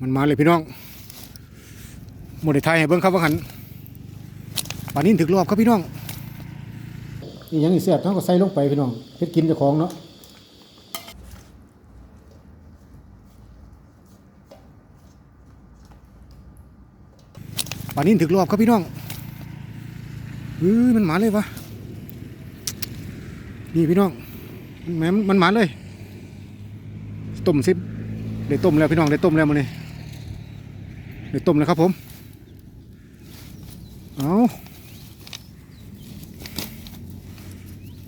มันมาเลยพี่น้องหมดไทยให้เบิ้งครับว่าหันป่านนี้ถึกรอบครับพี่น้องนี่ยังอีเสียบทั้งก็ใส่ลงไปพี่น้องเพ็ดกินเจ้าของเนาะป่านนี้ถึกรอบครับพี่น้องเอ้ยมันหมาเลยวะนี่พี่น้องแหมมันมันหมาเลย ต้มซิได้ต้มแล้วพี่น้องได้ต้มแล้วมื้อนี้ ได้ต้มแล้วครับผม เอา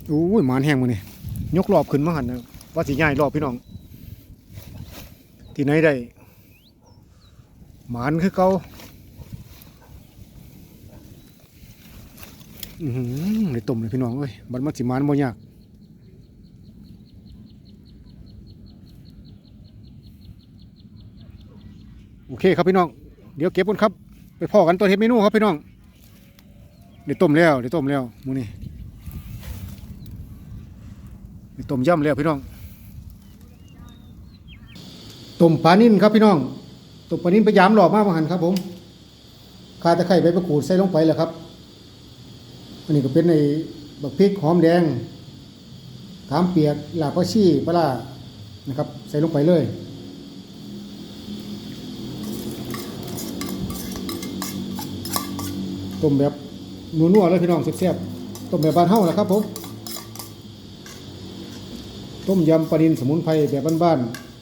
โอ้ยหมานแห้งมื้อนี้ยกรอบขึ้นมาหันนะว่าสิย้ายรอบพี่น้อง ที่ไหนได้หมานคือเกาอือหือด้ต้มเลยพี่น้องเอ้ยบัดมันสิหมานบ่ยากโอเคครับพี่น้อง เดี๋ยวเก็บกันครับ ไปพ่อกันตัวเฮ็ดเมนูครับพี่น้องเดี๋ยวต้มแล้วเดี๋ยวต้มแล้วมูนี่เดี๋ยวต้มย่ำแล้วพี่น้องต้มปลานิ่นครับพี่น้องต้มปลานิ่นไปยามหลอกมากมาหันครับผมข่าตะไคร้ใบมะกรูดใส่ลงไปแล้วครับอันนี้ก็เป็นในบักพริกหอมแดงขามเปียกหลาบผักชีปลานะครับ ใส่ลงไปเลย ต้มแบบนัวๆเลยพี่น้องแซ่บๆต้มแบบบ้านเฮาแหละครับผมต้มยำปลาดินสมุนไพรแบบบ้านๆ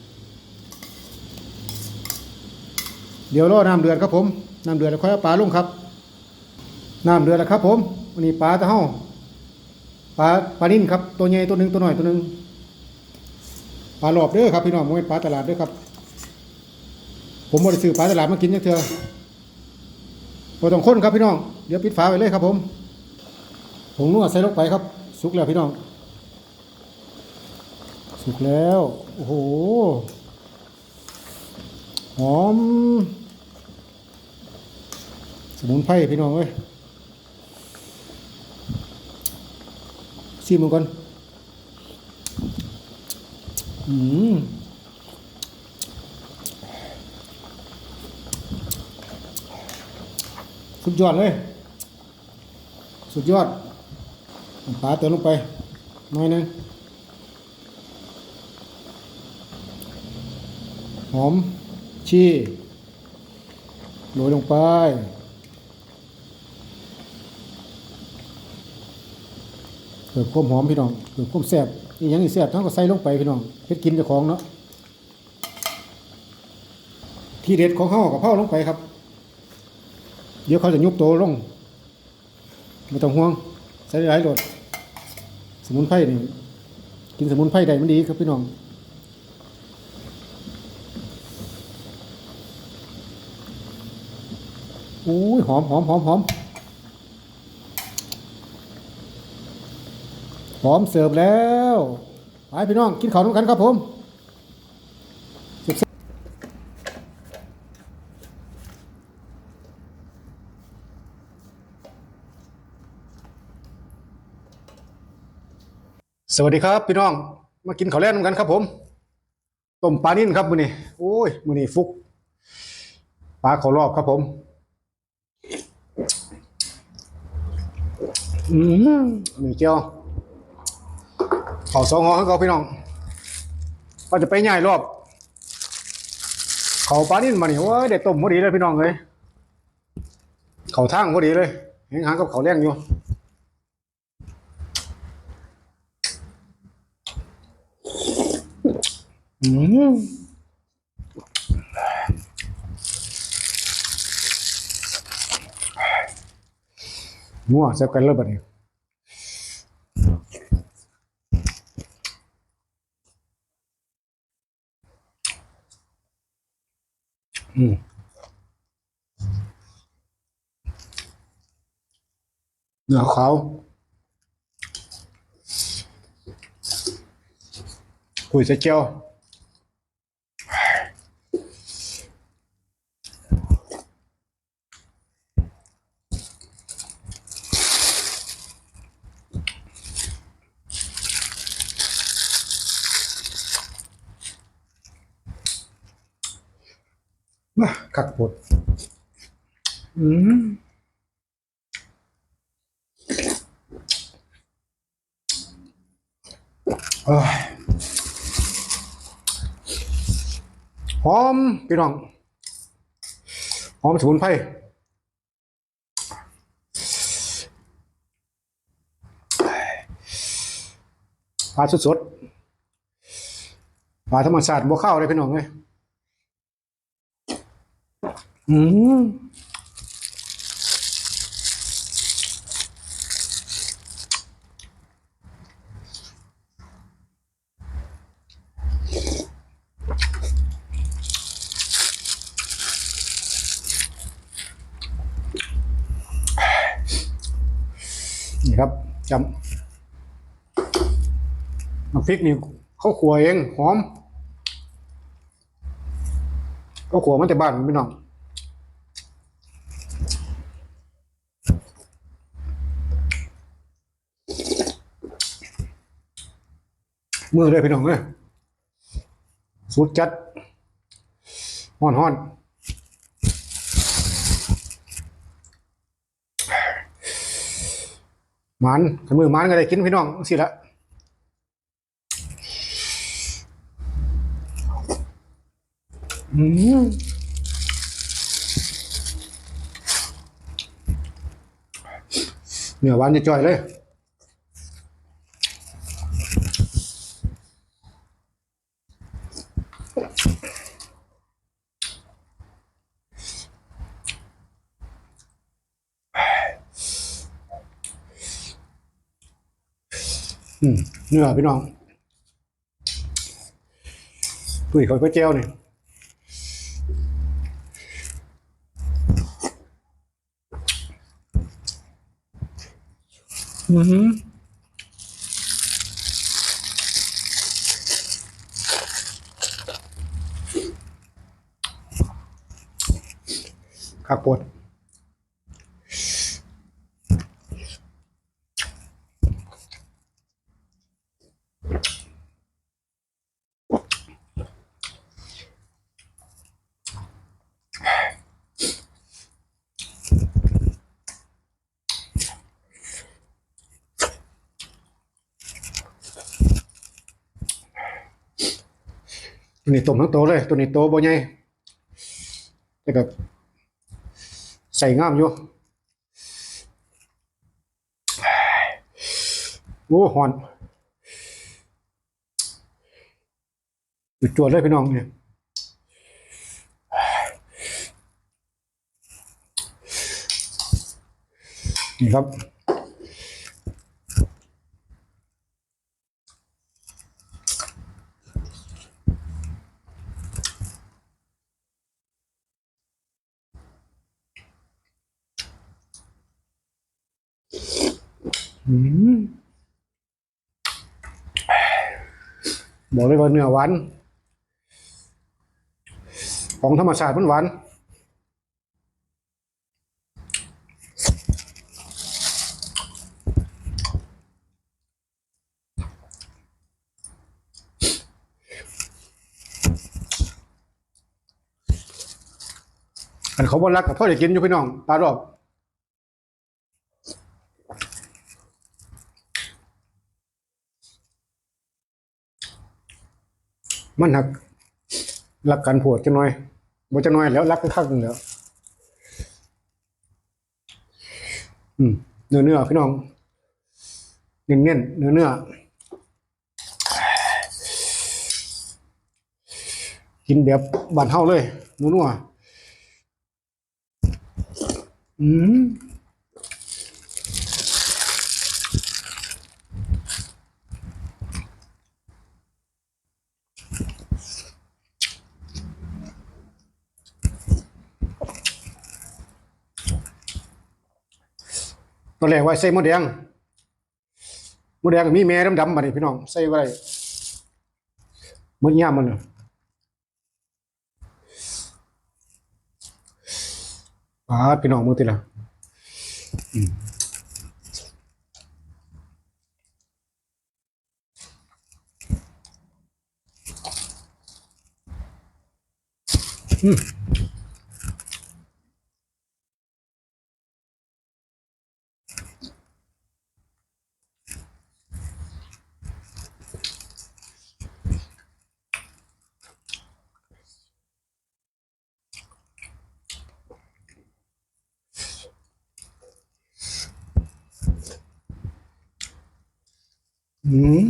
เดี๋ยวรอน้ำเดือดครับผมน้ำเดือดแล้วค่อยเอาปลาลงครับน้ำเดือดแล้วครับ ผมวันนี้ปลาตะเฮาปลาปลานิ่นครับตัวใหญ่ตัวหนึ่งตัวหน่อยตัวหนึ่งปลาหลอบเด้อครับพี่น้องไม่นปลาตลาดเด้อครับ ผมบริซื้อปลาตลาดมากินจักเทื่อ พอต้องค้นครับพี่น้อง เดี๋ยวปิดฝาไว้เลยครับผมผงนัวใส่ลงไปครับ สุกแล้วพี่น้อง สุกแล้ว โอ้โห หอม สมุนไพรพี่น้องเอ้ยชิมมันก่อนอืม สุดยอดเลย สุดยอดน้ำปลาเติมลงไปหน่อยหนึงหอมชีโรยลงไปเพิ่มความหอมพี่น้องเพิ่มความแซ่บอีกอย่างอีกแซ่บทั้งก็ใส่ลงไปพี่น้องเฮ็ดกินเจ้าของเนาะที่เด็ดของเฮาวกับเผาลงไปครับ เดี๋ยวเขาจะยุบโตลงไม่ต้องห่วง ใส่หลายโหลดสมุนไพรนี่กินสมุนไพรได้มันดีครับพี่น้องอุ้ยหอมหอมหอมหอมหอมเสิร์ฟแล้วไปพี่น้อง กินข้าวด้วยกันครับผม สวัสดีครับพี่น้องมากินข้าวแล่นกันครับ ผมต้มปลานิ่นครับมือนี้โอ้ยมือนี้ฟุกปลาเขารอบครับผมอืมมีเจียวขาสองห้อให้เขาพี่น้องก็จะไปใหญ่รอบเขาปลานิ่นมานี่โอ้ยได้ต้มพอดีเลยพี่น้องเลยเขาทางพอดีเลยเห็นหางกับเขาแล่งอยู่ อืมนัวแซ่บกันเลยบัดนี้อืมเนื้อขาวคุยใส่เจียว มาคักปวดอืมเอ้ย หอมพี่น้องหอมสมุนไพรปลาสดๆปลาธรรมชาติบัวข้าวเลยพี่น้องเลยอืมนี่ครับจำน้ำ พริกนี่เขาขัวเองหอมเขาขัวมาแต่บ้านพี่น้องมือเลยพี่น้องเลยสุดจัดฮ้อนฮ้อนมันขันมือมันก็ได้กินพี่น้องสิละ อืมเนื้อหวานจะจ่อยเลยเนื้อพี่น้องตุ้ยเขาไปเจียวนี่ อือหือขับปวด ตัวนี้ต้มทั้งโตเลย ตัวนี้โตบ่ใหญ่แต่ก็ใส่งามอยู่โอ้หอนจุดจวดเลยพี่น้องเนี่ยนี่ครับ อืม บอกเลยว่าเนื้อหวานของธรรมชาติมันหวานอันเขาบนรักกับพ่อได้กินอยู่พี่น้องตาดอก มันหักรักกันโผดจะน้อยบ่จะน้อยแล้วรักกันคักแล้วอืมเนื้อเนื้อพี่น้องเน้นเน้นเนื้อเนื้อกินแบบบานเฮาเลยนัวนัวอืม ตอนแรกว่าใส่หมดแดงหมดแดงมีแม่ดำๆมาดิพี่น้อง ใส่ไว้หมดย่ามมันน่ะปาดพี่น้องมือติละอืม อืม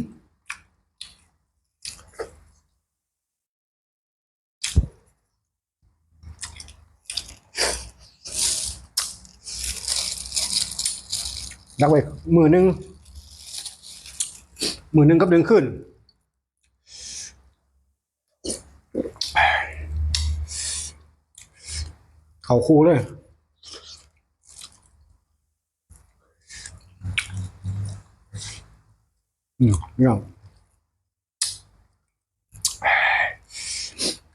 รักไว้มือหนึ่งมือหนึ่งกับหนึ่งขึ้น เขาคูเลย อืมเนื้อ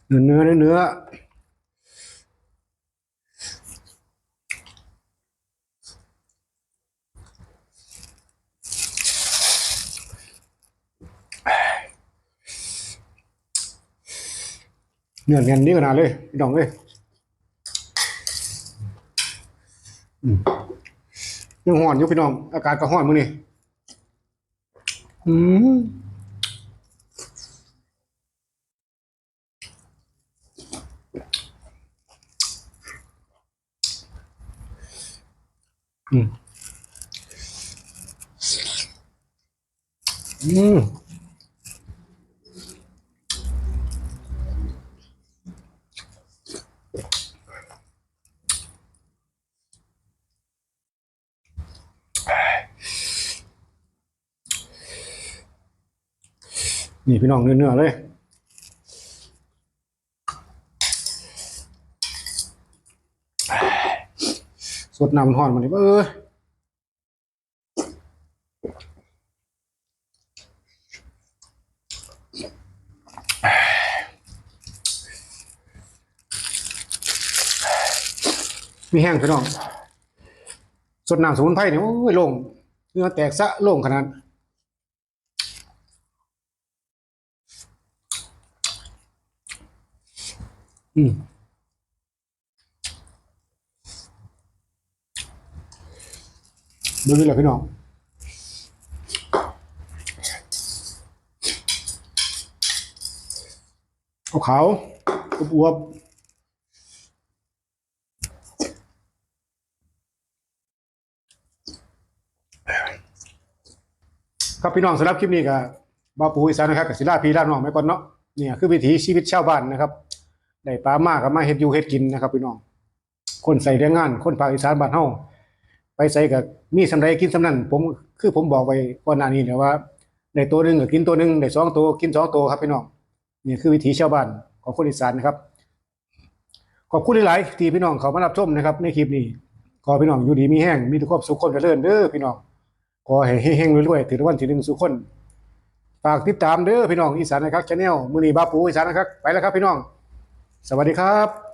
เนื้อเนื้อเนื้อเนื้อเนียนนี่ขนาดเลยพี่น้องเลยอืมยังห่อนอยู่พี่น้อง อากาศก็ห่อนมื้อนี้ อืมอื นี่พี่น้องเนื้อๆเลยสดน้ำมันห่อนมาดิเออมีแห้งพี่น้องสดน้ำสมุนไพรเนี่ยโอ้ยลงเนื้อแตกสะลงขนาด อืมดูนี่แหละพี่น้องเอาขาวอวบครับพี่น้องสำหรับคลิปนี้ก็บาปูอีสานนะครับกับศิลาพีลาน้องไปก่อนเนาะเนี่ยคือวิถีชีวิตชาวบ้านนะครับ ได้ปลามากกับมาเฮ็ดอยู่เฮ็ดกินนะครับพี่น้อง คนใส่แรงงาน คนภาคอีสานบ้านเฮาไปใส่กับมีสำไรกินสำนั้นผมคือผมบอกไว้ก่อนหน้านี้เนี่ยว่าได้ตัวหนึ่งก็กินตัวหนึ่งได้สองตัวกินสองตัวครับพี่น้องนี่คือวิถีชาวบ้านของคนอีสานนะครับ ขอบคุณหลายๆที่พี่น้องเขามารับชมนะครับ ในคลิปนี้ขอพี่น้องอยู่ดีมีแห้งมีทุกความสุขคนเจริญเด้อพี่น้องขอให้เฮงๆรวยๆถือรางวัลที่หนึ่งสุขคนฝากติดตามเด้อพี่น้องอีสานนะครับชาแนลมือนีบาปูอีสานนะครับไปแล้วครับพี่น้อง สวัสดีครับ